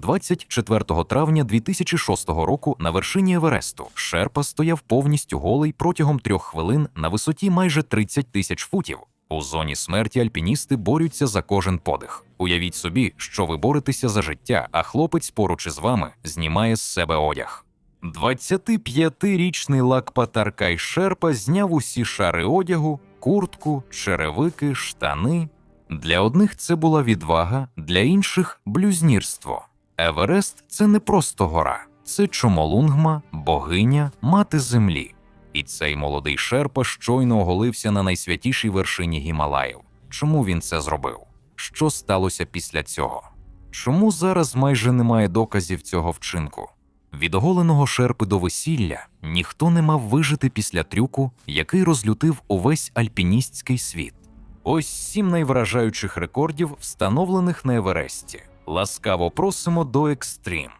24 травня 2006 року на вершині Евересту Шерпа стояв повністю голий протягом трьох хвилин на висоті майже 30 тисяч футів. У зоні смерті альпіністи борються за кожен подих. Уявіть собі, що ви боретеся за життя, а хлопець поруч із вами знімає з себе одяг. 25-річний Лакпа Таркай Шерпа зняв усі шари одягу, куртку, черевики, штани. Для одних це була відвага, для інших блюзнірство. Еверест це не просто гора, це Чомолунгма, богиня, мати землі. І цей молодий Шерпа щойно оголився на найсвятішій вершині Гімалаїв. Чому він це зробив? Що сталося після цього? Чому зараз майже немає доказів цього вчинку? Від оголеного шерпи до весілля ніхто не мав вижити після трюку, який розлютив увесь альпіністський світ. Ось сім найвражаючих рекордів, встановлених на Евересті. Ласкаво просимо до екстрім.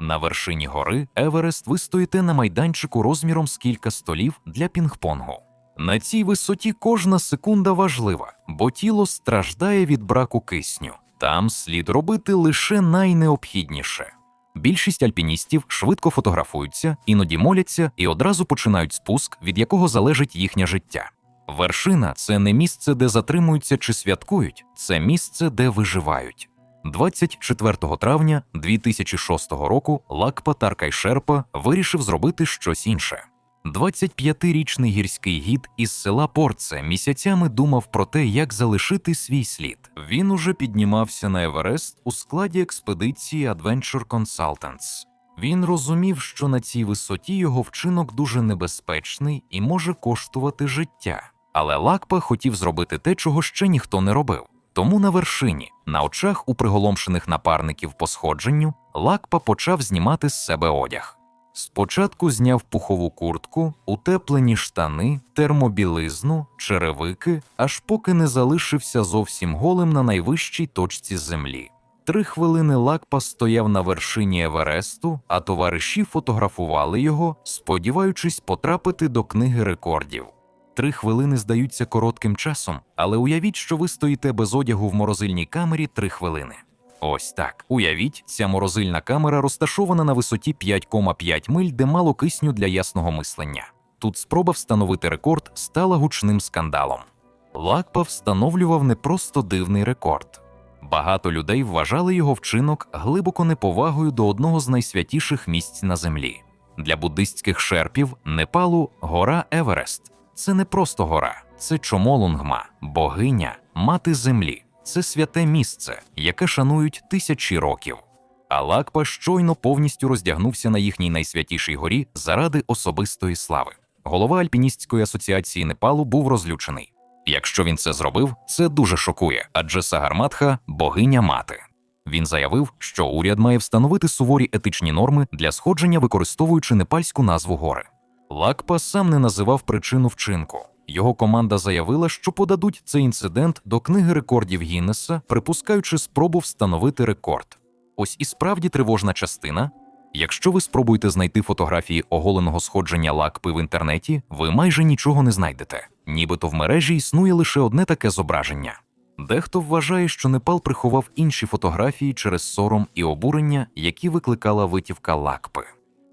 На вершині гори Еверест ви стоїте на майданчику розміром з кілька столів для пінг-понгу. На цій висоті кожна секунда важлива, бо тіло страждає від браку кисню. Там слід робити лише найнеобхідніше. Більшість альпіністів швидко фотографуються, іноді моляться і одразу починають спуск, від якого залежить їхнє життя. Вершина це не місце, де затримуються чи святкують, це місце, де виживають. 24 травня 2006 року Лакпа Таркай Шерпа вирішив зробити щось інше. 25-річний гірський гід із села Порце місяцями думав про те, як залишити свій слід. Він уже піднімався на Еверест у складі експедиції Adventure Consultants. Він розумів, що на цій висоті його вчинок дуже небезпечний і може коштувати життя. Але Лакпа хотів зробити те, чого ще ніхто не робив. Тому на вершині, на очах у приголомшених напарників по сходженню, Лакпа почав знімати з себе одяг. Спочатку зняв пухову куртку, утеплені штани, термобілизну, черевики, аж поки не залишився зовсім голим на найвищій точці землі. Три хвилини Лакпа стояв на вершині Евересту, а товариші фотографували його, сподіваючись потрапити до книги рекордів. Три хвилини здаються коротким часом, але уявіть, що ви стоїте без одягу в морозильній камері три хвилини. Ось так. Уявіть, ця морозильна камера розташована на висоті 5,5 миль, де мало кисню для ясного мислення. Тут спроба встановити рекорд стала гучним скандалом. Лакпа встановлював не просто дивний рекорд. Багато людей вважали його вчинок глибоко неповагою до одного з найсвятіших місць на землі. Для буддистських шерпів Непалу гора Еверест це не просто гора, це Чомолунгма, богиня, мати землі. Це святе місце, яке шанують тисячі років. А Лакпа щойно повністю роздягнувся на їхній найсвятішій горі заради особистої слави. Голова альпіністської асоціації Непалу був розлючений. Якщо він це зробив, це дуже шокує, адже Сагарматха богиня мати. Він заявив, що уряд має встановити суворі етичні норми для сходження, використовуючи непальську назву гори. Лакпа сам не називав причину вчинку. Його команда заявила, що подадуть цей інцидент до книги рекордів Гіннеса, припускаючи спробу встановити рекорд. Ось і справді тривожна частина. Якщо ви спробуєте знайти фотографії оголеного сходження лакпи в інтернеті, ви майже нічого не знайдете. Нібито в мережі існує лише одне таке зображення. Дехто вважає, що Непал приховав інші фотографії через сором і обурення, які викликала витівка лакпи.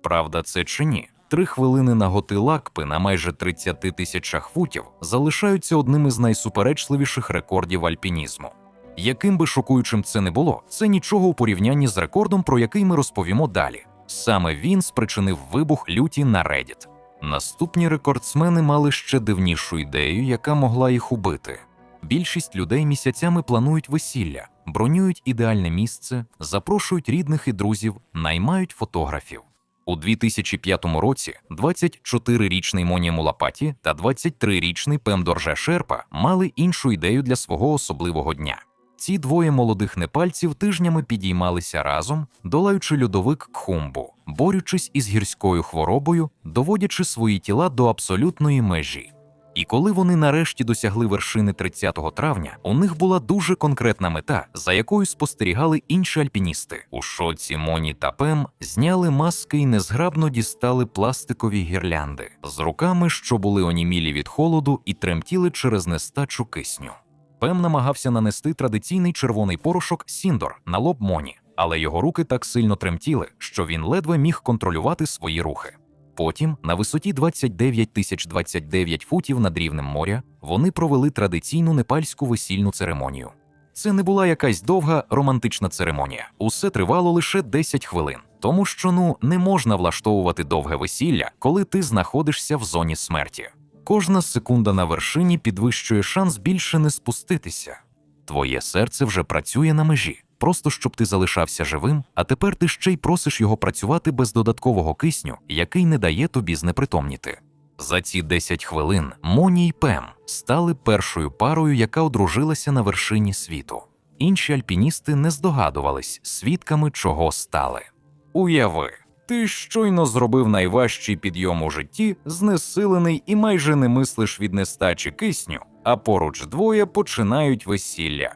Правда, це чи ні? Три хвилини наготи лакпи на майже 30 тисячах футів залишаються одним із найсуперечливіших рекордів альпінізму. Яким би шокуючим це не було, це нічого у порівнянні з рекордом, про який ми розповімо далі. Саме він спричинив вибух люті на Reddit. Наступні рекордсмени мали ще дивнішу ідею, яка могла їх убити. Більшість людей місяцями планують весілля, бронюють ідеальне місце, запрошують рідних і друзів, наймають фотографів. У 2005 році 24-річний Моні Мулапаті та 23-річний Пемдорже Шерпа мали іншу ідею для свого особливого дня. Ці двоє молодих непальців тижнями підіймалися разом, долаючи льодовик Кхумбу, борючись із гірською хворобою, доводячи свої тіла до абсолютної межі. І коли вони нарешті досягли вершини 30 травня, у них була дуже конкретна мета, за якою спостерігали інші альпіністи. У шоці Моні та Пем зняли маски і незграбно дістали пластикові гірлянди з руками, що були онімілі від холоду і тремтіли через нестачу кисню. Пем намагався нанести традиційний червоний порошок Сіндор на лоб Моні. але його руки так сильно тремтіли, що він ледве міг контролювати свої рухи. Потім, на висоті 29 тисяч 29 футів над рівнем моря, вони провели традиційну непальську весільну церемонію. Це не була якась довга романтична церемонія. Усе тривало лише 10 хвилин, тому що ну не можна влаштовувати довге весілля, коли ти знаходишся в зоні смерті. Кожна секунда на вершині підвищує шанс більше не спуститися. Твоє серце вже працює на межі, просто щоб ти залишався живим, а тепер ти ще й просиш його працювати без додаткового кисню, який не дає тобі знепритомніти. За ці 10 хвилин Моні й Пем стали першою парою, яка одружилася на вершині світу. Інші альпіністи не здогадувались, свідками чого стали. Уяви, ти щойно зробив найважчий підйом у житті, знесилений і майже не мислиш від нестачі кисню, а поруч двоє починають весілля.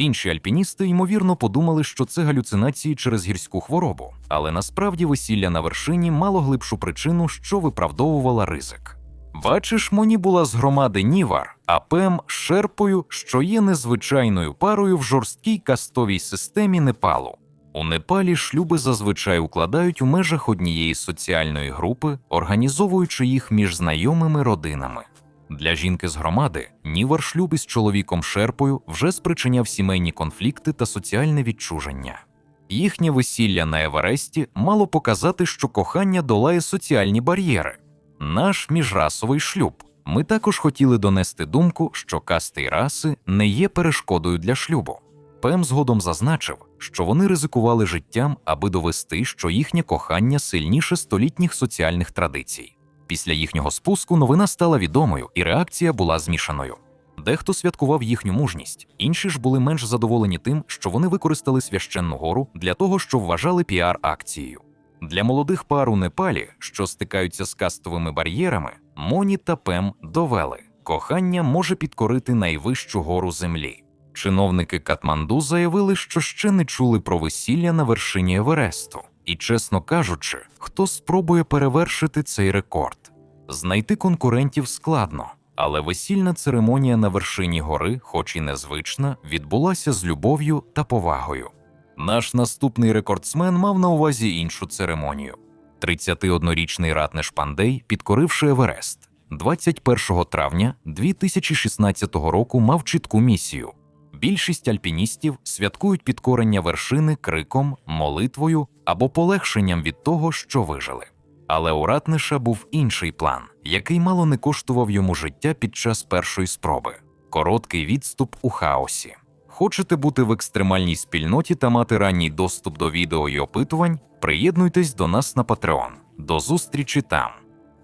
Інші альпіністи ймовірно подумали, що це галюцинації через гірську хворобу, але насправді весілля на вершині мало глибшу причину, що виправдовувала ризик. Бачиш, Моні була з громади Нівар, а Пем шерпою, що є незвичайною парою в жорсткій кастовій системі Непалу. У Непалі шлюби зазвичай укладають у межах однієї соціальної групи, організовуючи їх між знайомими родинами. Для жінки з громади Нівар шлюб із чоловіком Шерпою вже спричиняв сімейні конфлікти та соціальне відчуження. Їхнє весілля на Евересті мало показати, що кохання долає соціальні бар'єри. Наш міжрасовий шлюб. Ми також хотіли донести думку, що касти й раси не є перешкодою для шлюбу. Пем згодом зазначив, що вони ризикували життям, аби довести, що їхнє кохання сильніше столітніх соціальних традицій. Після їхнього спуску новина стала відомою, і реакція була змішаною. Дехто святкував їхню мужність, інші ж були менш задоволені тим, що вони використали священну гору для того, що вважали піар-акцією. Для молодих пар у Непалі, що стикаються з кастовими бар'єрами, Моні та Пем довели, кохання може підкорити найвищу гору землі. Чиновники Катманду заявили, що ще не чули про весілля на вершині Евересту, і, чесно кажучи, хто спробує перевершити цей рекорд. Знайти конкурентів складно, але весільна церемонія на вершині гори, хоч і незвична, відбулася з любов'ю та повагою. Наш наступний рекордсмен мав на увазі іншу церемонію. 31-річний Ратнеш Пандей, підкоривши Еверест, 21 травня 2016 року мав чітку місію. Більшість альпіністів святкують підкорення вершини криком, молитвою або полегшенням від того, що вижили. Але у Ратниша був інший план, який мало не коштував йому життя під час першої спроби короткий відступ у хаосі. Хочете бути в екстремальній спільноті та мати ранній доступ до відео і опитувань? Приєднуйтесь до нас на Patreon. До зустрічі там.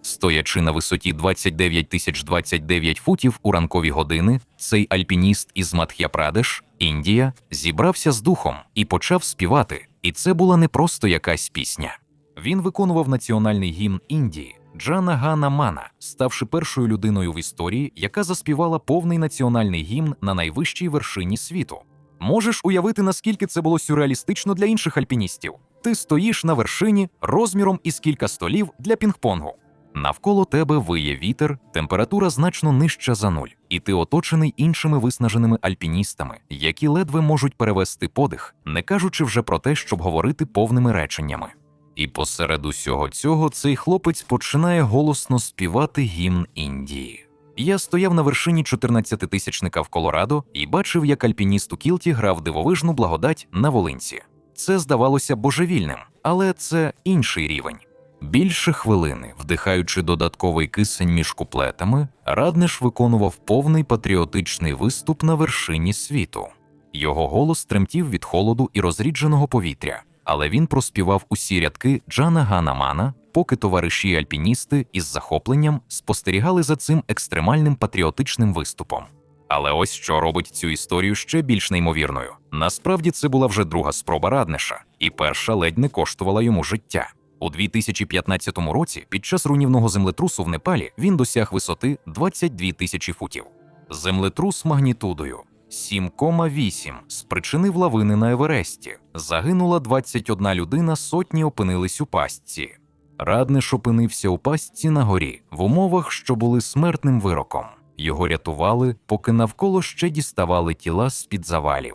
Стоячи на висоті 29 тисяч 29 футів у ранкові години, цей альпініст із Мадх'я-Прадеш, Індія, зібрався з духом і почав співати. І це була не просто якась пісня. Він виконував національний гімн Індії Джана Гана Мана, ставши першою людиною в історії, яка заспівала повний національний гімн на найвищій вершині світу. Можеш уявити, наскільки це було сюрреалістично для інших альпіністів. Ти стоїш на вершині розміром із кілька столів для пінг-понгу. Навколо тебе виє вітер, температура значно нижча за нуль, і ти оточений іншими виснаженими альпіністами, які ледве можуть перевести подих, не кажучи вже про те, щоб говорити повними реченнями. І посеред усього цього цей хлопець починає голосно співати гімн Індії. Я стояв на вершині 14-тисячника в Колорадо і бачив, як альпініст у кілті грав дивовижну благодать на волинці. Це здавалося божевільним, але це інший рівень. Більше хвилини, вдихаючи додатковий кисень між куплетами, Раднеш виконував повний патріотичний виступ на вершині світу. Його голос тремтів від холоду і розрідженого повітря, але він проспівав усі рядки Джана Ганамана, поки товариші альпіністи із захопленням спостерігали за цим екстремальним патріотичним виступом. Але ось що робить цю історію ще більш неймовірною. Насправді це була вже друга спроба Раднеша, і перша ледь не коштувала йому життя. У 2015 році, під час руйнівного землетрусу в Непалі, він досяг висоти 22 тисячі футів. Землетрус магнітудою 7,8 спричинив лавини на Евересті. Загинула 21 людина, сотні опинились у пастці. Раднеш опинився у пастці на горі в умовах, що були смертним вироком. Його рятували, поки навколо ще діставали тіла з під завалів.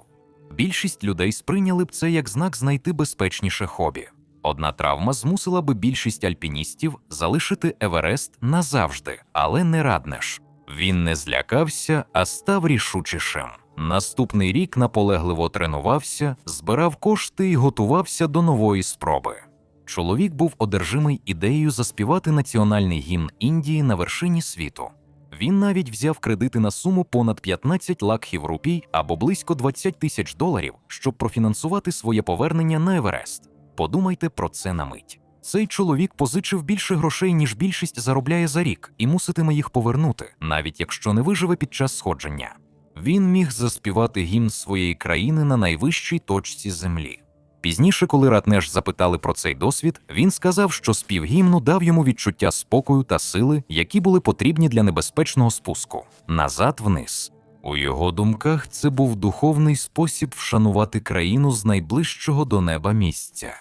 Більшість людей сприйняли б це як знак знайти безпечніше хобі. Одна травма змусила би більшість альпіністів залишити Еверест назавжди, але не раднеш. Він не злякався, а став рішучішим. Наступний рік наполегливо тренувався, збирав кошти і готувався до нової спроби. Чоловік був одержимий ідеєю заспівати національний гімн Індії на вершині світу. Він навіть взяв кредити на суму понад 15 лакхів рупій або близько 20 тисяч доларів, щоб профінансувати своє повернення на Еверест. Подумайте про це на мить. Цей чоловік позичив більше грошей, ніж більшість заробляє за рік, і муситиме їх повернути, навіть якщо не виживе під час сходження. Він міг заспівати гімн своєї країни на найвищій точці землі. Пізніше, коли Ратнеш запитали про цей досвід, він сказав, що спів гімну дав йому відчуття спокою та сили, які були потрібні для небезпечного спуску назад вниз. У його думках це був духовний спосіб вшанувати країну з найближчого до неба місця.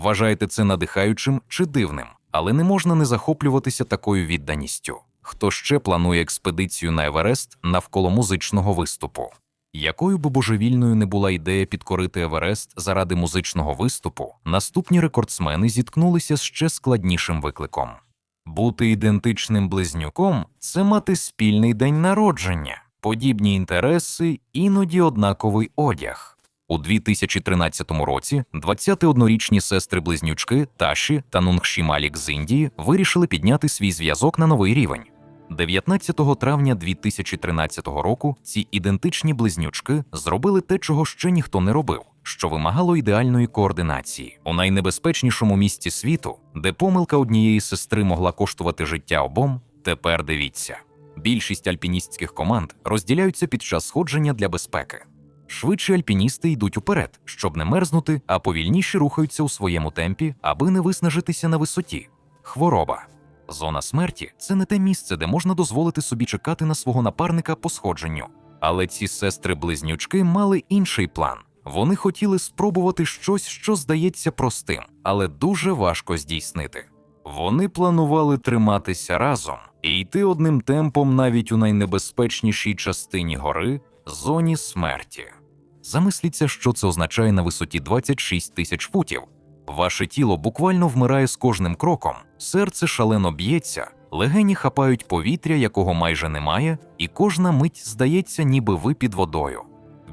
Вважаєте це надихаючим чи дивним, але не можна не захоплюватися такою відданістю. Хто ще планує експедицію на Еверест навколо музичного виступу? Якою би божевільною не була ідея підкорити Еверест заради музичного виступу, наступні рекордсмени зіткнулися з ще складнішим викликом. Бути ідентичним близнюком це мати спільний день народження, подібні інтереси, іноді однаковий одяг. У 2013 році 21-річні сестри-близнючки Таші та Нунгші Малік з Індії вирішили підняти свій зв'язок на новий рівень. 19 травня 2013 року ці ідентичні близнючки зробили те, чого ще ніхто не робив, що вимагало ідеальної координації у найнебезпечнішому місці світу, де помилка однієї сестри могла коштувати життя обом. Тепер дивіться. Більшість альпіністських команд розділяються під час сходження для безпеки. Швидші альпіністи йдуть уперед, щоб не мерзнути, а повільніші рухаються у своєму темпі, аби не виснажитися на висоті. Хвороба. Зона смерті це не те місце, де можна дозволити собі чекати на свого напарника по сходженню. Але ці сестри-близнючки мали інший план. Вони хотіли спробувати щось, що здається простим, але дуже важко здійснити. Вони планували триматися разом і йти одним темпом навіть у найнебезпечнішій частині гори зоні смерті. Замисліться, що це означає на висоті 26 тисяч футів. Ваше тіло буквально вмирає з кожним кроком, серце шалено б'ється, легені хапають повітря, якого майже немає, і кожна мить здається, ніби ви під водою.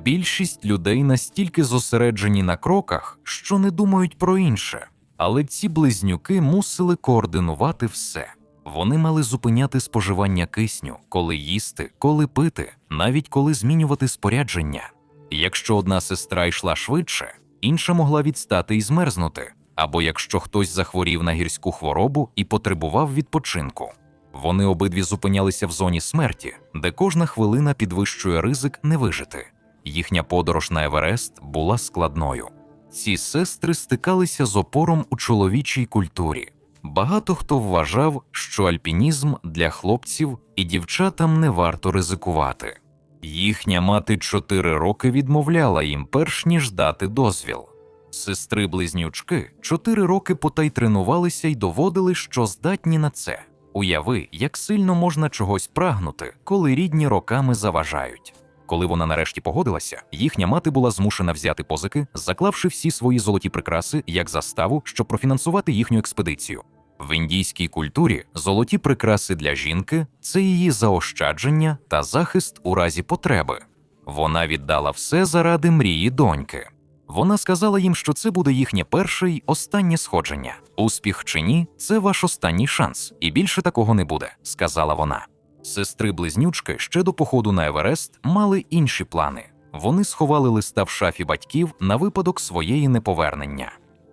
Більшість людей настільки зосереджені на кроках, що не думають про інше. Але ці близнюки мусили координувати все. Вони мали зупиняти споживання кисню, коли їсти, коли пити, навіть коли змінювати спорядження. Якщо одна сестра йшла швидше, інша могла відстати і змерзнути, або якщо хтось захворів на гірську хворобу і потребував відпочинку. Вони обидві зупинялися в зоні смерті, де кожна хвилина підвищує ризик не вижити. Їхня подорож на Еверест була складною. Ці сестри стикалися з опором у чоловічій культурі. Багато хто вважав, що альпінізм для хлопців і дівчатам не варто ризикувати. Їхня мати чотири роки відмовляла їм, перш ніж дати дозвіл. Сестри-близнючки чотири роки потай тренувалися й доводили, що здатні на це. Уяви, як сильно можна чогось прагнути, коли рідні роками заважають. Коли вона нарешті погодилася, їхня мати була змушена взяти позики, заклавши всі свої золоті прикраси як заставу, щоб профінансувати їхню експедицію. В індійській культурі золоті прикраси для жінки це її заощадження та захист у разі потреби. Вона віддала все заради мрії доньки. Вона сказала їм, що це буде їхнє перше й останнє сходження. Успіх чи ні, це ваш останній шанс, і більше такого не буде, сказала вона. Сестри-близнючки ще до походу на Еверест мали інші плани. Вони сховали листа в шафі батьків на випадок своєї неповернення.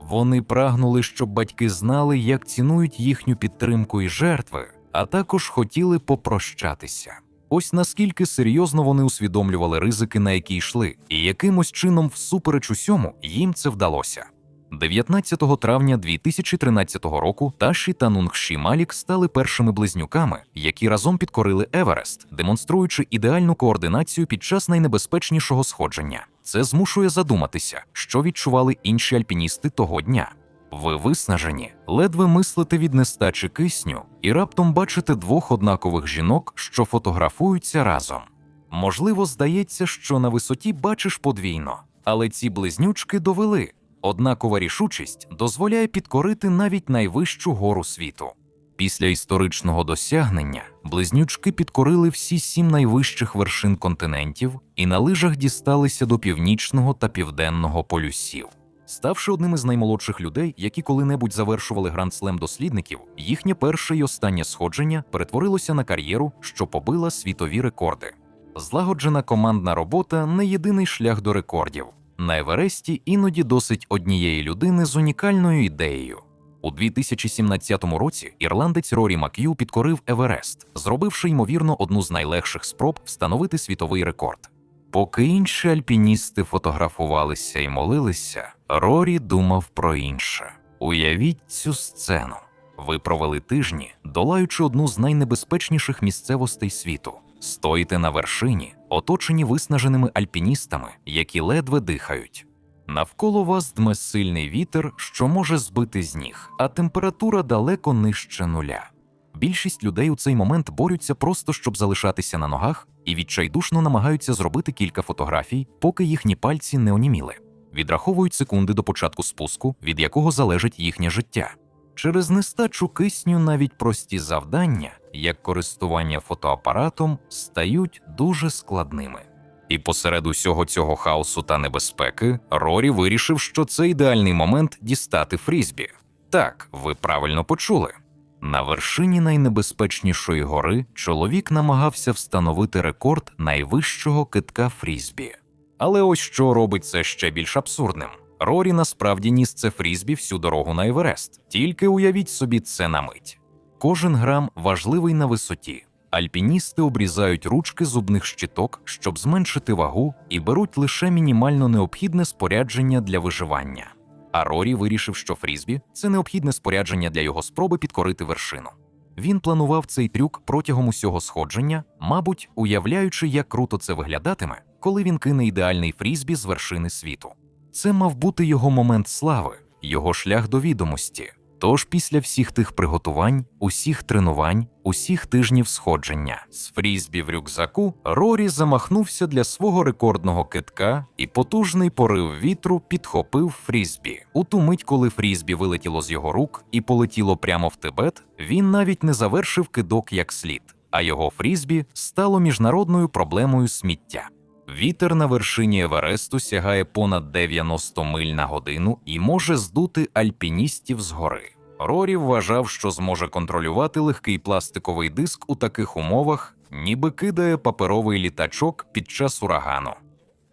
Вони прагнули, щоб батьки знали, як цінують їхню підтримку і жертви, а також хотіли попрощатися. Ось наскільки серйозно вони усвідомлювали ризики, на які йшли, і якимось чином, всупереч усьому, їм це вдалося. 19 травня 2013 року Таші та Нунгші Малік стали першими близнюками, які разом підкорили Еверест, демонструючи ідеальну координацію під час найнебезпечнішого сходження. Це змушує задуматися, що відчували інші альпіністи того дня. Ви виснажені, ледве мислите від нестачі кисню і раптом бачите двох однакових жінок, що фотографуються разом. Можливо, здається, що на висоті бачиш подвійно, Але ці близнючки довели однакова рішучість дозволяє підкорити навіть найвищу гору світу. Після історичного досягнення близнючки підкорили всі сім найвищих вершин континентів і на лижах дісталися до північного та південного полюсів. Ставши одним із наймолодших людей, які коли-небудь завершували гранд-слем дослідників, їхнє перше і останнє сходження перетворилося на кар'єру, що побила світові рекорди. Злагоджена командна робота не єдиний шлях до рекордів. На Евересті іноді досить однієї людини з унікальною ідеєю. У 2017 році ірландець Рорі Мак'ю підкорив Еверест, зробивши ймовірно одну з найлегших спроб встановити світовий рекорд. Поки інші альпіністи фотографувалися і молилися, Рорі думав про інше. Уявіть цю сцену. Ви провели тижні, долаючи одну з найнебезпечніших місцевостей світу. Стоїте на вершині, оточені виснаженими альпіністами, які ледве дихають. Навколо вас дме сильний вітер, що може збити з ніг, а температура далеко нижче нуля. Більшість людей у цей момент борються просто щоб залишатися на ногах і відчайдушно намагаються зробити кілька фотографій, поки їхні пальці не оніміли. Відраховують секунди до початку спуску, від якого залежить їхнє життя. Через нестачу кисню навіть прості завдання, як користування фотоапаратом, стають дуже складними. І посеред усього цього хаосу та небезпеки Рорі вирішив, що це ідеальний момент дістати фрізбі. Так, ви правильно почули. На вершині найнебезпечнішої гори чоловік намагався встановити рекорд найвищого китка фрізбі. Але ось що робить це ще більш абсурдним. Рорі насправді ніс це фрізбі всю дорогу на Еверест, тільки уявіть собі це на мить. Кожен грам важливий на висоті. Альпіністи обрізають ручки зубних щиток, щоб зменшити вагу, і беруть лише мінімально необхідне спорядження для виживання. А Рорі вирішив, що фрізбі це необхідне спорядження для його спроби підкорити вершину. Він планував цей трюк протягом усього сходження, мабуть, уявляючи, як круто це виглядатиме, коли він кине ідеальний фрізбі з вершини світу. Це мав бути його момент слави, його шлях до відомості. Тож після всіх тих приготувань, усіх тренувань, усіх тижнів сходження з фрізбі в рюкзаку Рорі замахнувся для свого рекордного китка, і потужний порив вітру підхопив фрізбі. У ту мить, коли фрізбі вилетіло з його рук і полетіло прямо в Тибет, він навіть не завершив кидок як слід, а його фрізбі стало міжнародною проблемою сміття. Вітер на вершині Евересту сягає понад 90 миль на годину і може здути альпіністів з гори. Рорі вважав, що зможе контролювати легкий пластиковий диск у таких умовах, ніби кидає паперовий літачок під час урагану.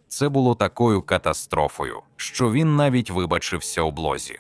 Це було такою катастрофою, що він навіть вибачився у блозі.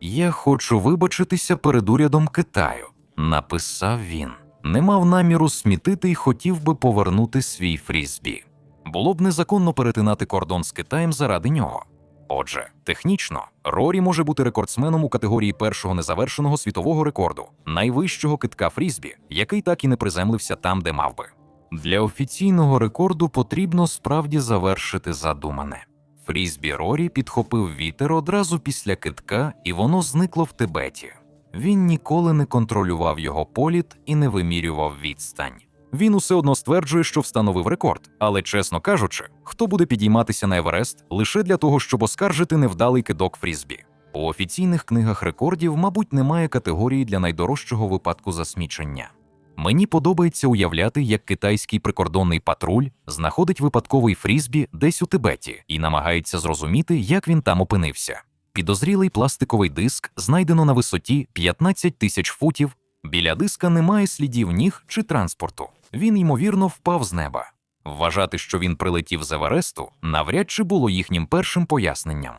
Я хочу вибачитися перед урядом Китаю, написав він. Не мав наміру смітити і хотів би повернути свій фрізбі. Було б незаконно перетинати кордон з Китаєм заради нього. Отже, технічно, Рорі може бути рекордсменом у категорії першого незавершеного світового рекорду, найвищого китка фрізбі, який так і не приземлився там, де мав би. Для офіційного рекорду потрібно справді завершити задумане. Фрізбі Рорі підхопив вітер одразу після китка, і воно зникло в Тибеті. Він ніколи не контролював його політ і не вимірював відстань. Він усе одно стверджує, що встановив рекорд, але чесно кажучи, хто буде підійматися на Еверест лише для того, щоб оскаржити невдалий кидок фрізбі. У офіційних книгах рекордів, мабуть, немає категорії для найдорожчого випадку засмічення. Мені подобається уявляти, як китайський прикордонний патруль знаходить випадковий фрізбі десь у Тибеті і намагається зрозуміти, як він там опинився. Підозрілий пластиковий диск знайдено на висоті 15 тисяч футів. Біля диска немає слідів ніг чи транспорту. Він, ймовірно, впав з неба. Вважати, що він прилетів з Евересту, навряд чи було їхнім першим поясненням.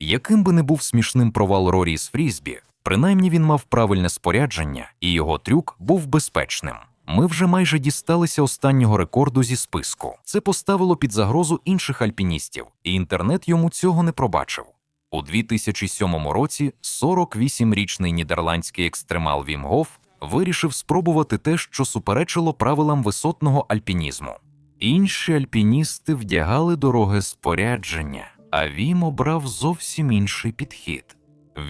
Яким би не був смішним провал Рорі з Фрізбі, принаймні він мав правильне спорядження, і його трюк був безпечним. Ми вже майже дісталися останнього рекорду зі списку. Це поставило під загрозу інших альпіністів, і інтернет йому цього не пробачив. У 2007 році 48-річний нідерландський екстремал Вім Гоф вирішив спробувати те, що суперечило правилам висотного альпінізму. Інші альпіністи вдягали дороге спорядження, а Вім обрав зовсім інший підхід.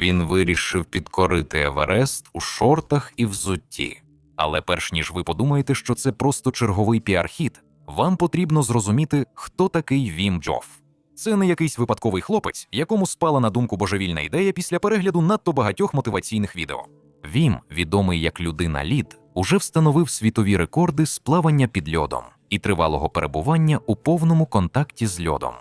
Він вирішив підкорити Еверест у шортах і взутті. Але перш ніж ви подумаєте, що це просто черговий піар-хід, вам потрібно зрозуміти, хто такий Вім Джоф. Це не якийсь випадковий хлопець, якому спала на думку божевільна ідея після перегляду надто багатьох мотиваційних відео. Він, відомий як людина лід, уже встановив світові рекорди з плавання під льодом і тривалого перебування у повному контакті з льодом.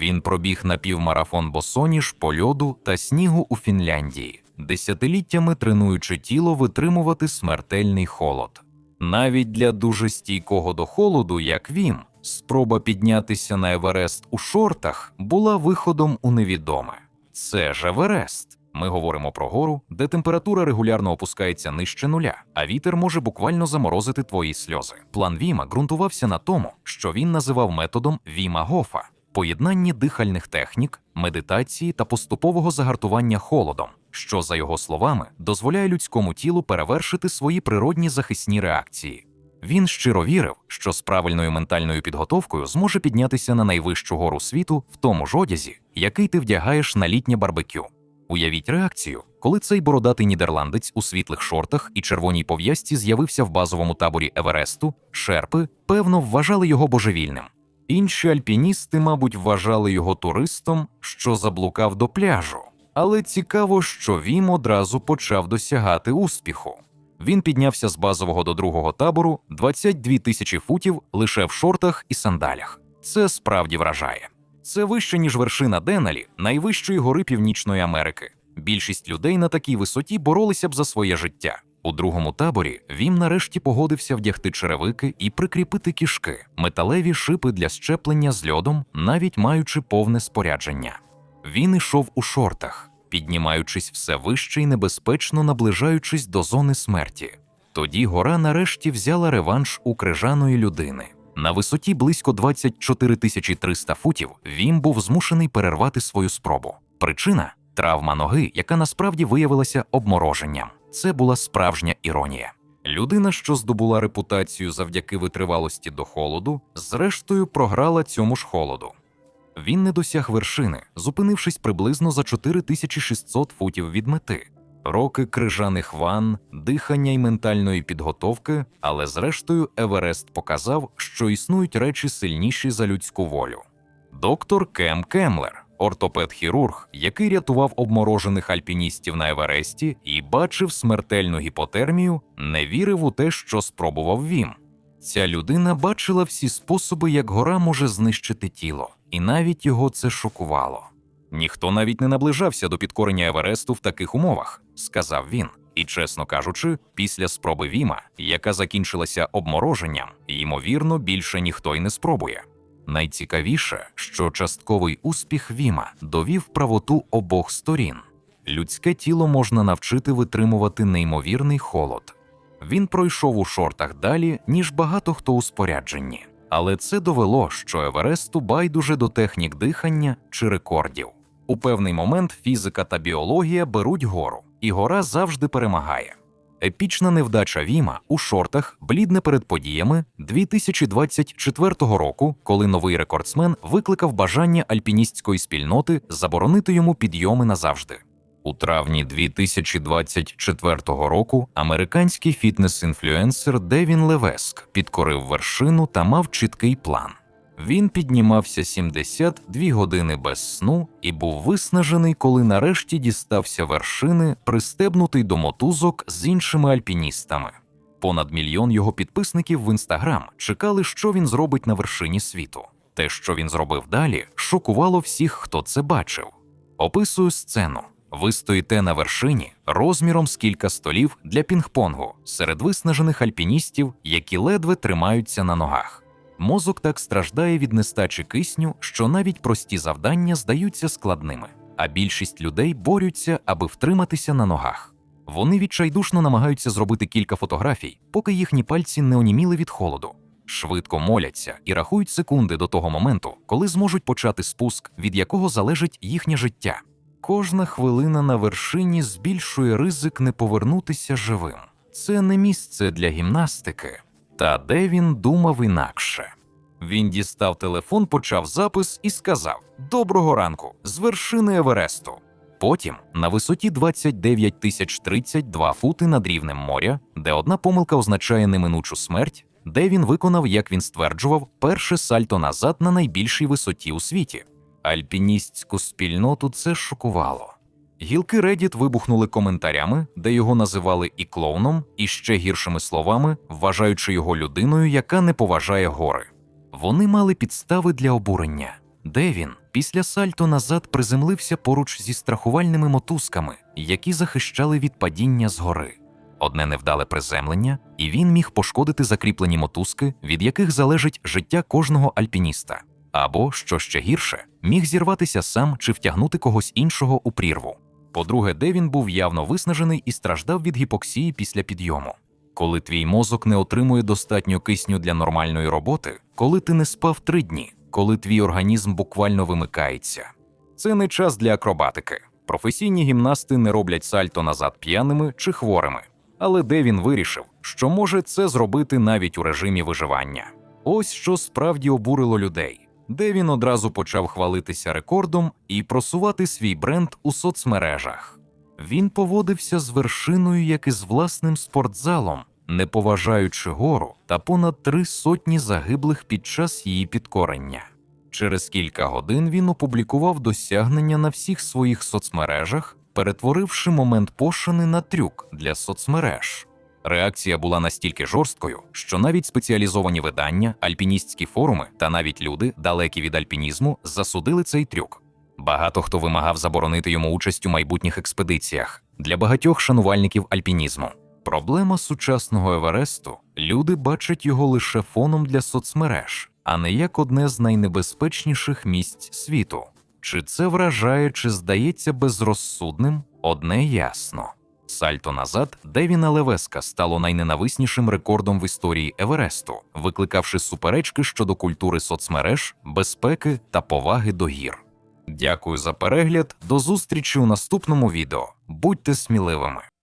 Він пробіг напівмарафон босоніж по льоду та снігу у Фінляндії, десятиліттями тренуючи тіло витримувати смертельний холод. Навіть для дуже стійкого до холоду, як він, спроба піднятися на Еверест у шортах була виходом у невідоме. Це ж Еверест. Ми говоримо про гору, де температура регулярно опускається нижче нуля, а вітер може буквально заморозити твої сльози. План Віма ґрунтувався на тому, що він називав методом Віма Гофа поєднанні дихальних технік, медитації та поступового загартування холодом, що, за його словами, дозволяє людському тілу перевершити свої природні захисні реакції. Він щиро вірив, що з правильною ментальною підготовкою зможе піднятися на найвищу гору світу в тому ж одязі, який ти вдягаєш на літнє барбекю. Уявіть реакцію, коли цей бородатий нідерландець у світлих шортах і червоній пов'язці з'явився в базовому таборі Евересту, шерпи, певно, вважали його божевільним. Інші альпіністи, мабуть, вважали його туристом, що заблукав до пляжу. Але цікаво, що Вім одразу почав досягати успіху. Він піднявся з базового до другого табору 22 тисячі футів лише в шортах і сандалях. Це справді вражає. Це вище, ніж вершина Деналі, найвищої гори Північної Америки. Більшість людей на такій висоті боролися б за своє життя. У другому таборі він нарешті погодився вдягти черевики і прикріпити кішки, металеві шипи для щеплення з льодом, навіть маючи повне спорядження. Він ішов у шортах, піднімаючись все вище і небезпечно наближаючись до зони смерті. Тоді гора нарешті взяла реванш у крижаної людини. На висоті близько 24 300 футів він був змушений перервати свою спробу. Причина травма ноги, яка насправді виявилася обмороженням. Це була справжня іронія. Людина, що здобула репутацію завдяки витривалості до холоду, зрештою програла цьому ж холоду. Він не досяг вершини, зупинившись приблизно за 4600 футів від мети. Роки крижаних ван, дихання й ментальної підготовки, але зрештою Еверест показав, що існують речі сильніші за людську волю. Доктор Кем Кемлер, ортопед-хірург, який рятував обморожених альпіністів на Евересті і бачив смертельну гіпотермію, не вірив у те, що спробував він. Ця людина бачила всі способи, як гора може знищити тіло, і навіть його це шокувало. Ніхто навіть не наближався до підкорення Евересту в таких умовах, сказав він. І, чесно кажучи, після спроби Віма, яка закінчилася обмороженням, ймовірно, більше ніхто й не спробує. Найцікавіше, що частковий успіх Віма довів правоту обох сторін. Людське тіло можна навчити витримувати неймовірний холод. Він пройшов у шортах далі, ніж багато хто у спорядженні, але це довело, що Евересту байдуже до технік дихання чи рекордів. У певний момент фізика та біологія беруть гору, і гора завжди перемагає. Епічна невдача Віма у шортах блідне перед подіями 2024 року, коли новий рекордсмен викликав бажання альпіністської спільноти заборонити йому підйоми назавжди. У травні 2024 року американський фітнес-інфлюенсер Девін Левеск підкорив вершину та мав чіткий план. Він піднімався 72 години без сну і був виснажений, коли нарешті дістався вершини, пристебнутий до мотузок з іншими альпіністами. Понад мільйон його підписників в інстаграм чекали, що він зробить на вершині світу. Те, що він зробив далі, шокувало всіх, хто це бачив. Описую сцену. Ви стоїте на вершині розміром з кілька столів для пінг-понгу серед виснажених альпіністів, які ледве тримаються на ногах. Мозок так страждає від нестачі кисню, що навіть прості завдання здаються складними, а більшість людей борються, аби втриматися на ногах. Вони відчайдушно намагаються зробити кілька фотографій, поки їхні пальці не оніміли від холоду. Швидко моляться і рахують секунди до того моменту, коли зможуть почати спуск, від якого залежить їхнє життя. Кожна хвилина на вершині збільшує ризик не повернутися живим. Це не місце для гімнастики. Та де він думав інакше. Він дістав телефон, почав запис і сказав: Доброго ранку, з вершини Евересту. Потім на висоті 29 тисяч 32 фути над рівнем моря, де одна помилка означає неминучу смерть, де він виконав, як він стверджував, перше сальто назад на найбільшій висоті у світі. Альпіністську спільноту це шокувало. Гілки Reddit вибухнули коментарями, де його називали і клоуном, і ще гіршими словами, вважаючи його людиною, яка не поважає гори. Вони мали підстави для обурення. Де він після сальто назад приземлився поруч зі страхувальними мотузками, які захищали від падіння з гори. Одне невдале приземлення, і він міг пошкодити закріплені мотузки, від яких залежить життя кожного альпініста. Або, що ще гірше, міг зірватися сам чи втягнути когось іншого у прірву. По-друге, Девін був явно виснажений і страждав від гіпоксії після підйому. Коли твій мозок не отримує достатньо кисню для нормальної роботи, коли ти не спав три дні, коли твій організм буквально вимикається. Це не час для акробатики. Професійні гімнасти не роблять сальто назад п'яними чи хворими. Але Девін вирішив, що може це зробити навіть у режимі виживання. Ось що справді обурило людей. Девін одразу почав хвалитися рекордом і просувати свій бренд у соцмережах. Він поводився з вершиною, як і з власним спортзалом, не поважаючи гору та понад три сотні загиблих під час її підкорення. Через кілька годин він опублікував досягнення на всіх своїх соцмережах, перетворивши момент пошани на трюк для соцмереж. Реакція була настільки жорсткою, що навіть спеціалізовані видання, альпіністські форуми та навіть люди, далекі від альпінізму, засудили цей трюк. Багато хто вимагав заборонити йому участь у майбутніх експедиціях для багатьох шанувальників альпінізму. Проблема сучасного Евересту люди бачать його лише фоном для соцмереж, а не як одне з найнебезпечніших місць світу. Чи це вражає, чи здається безрозсудним, одне ясно. Сальто назад Девіна Левеска стало найненависнішим рекордом в історії Евересту, викликавши суперечки щодо культури соцмереж, безпеки та поваги до гір. Дякую за перегляд. До зустрічі у наступному відео. Будьте сміливими!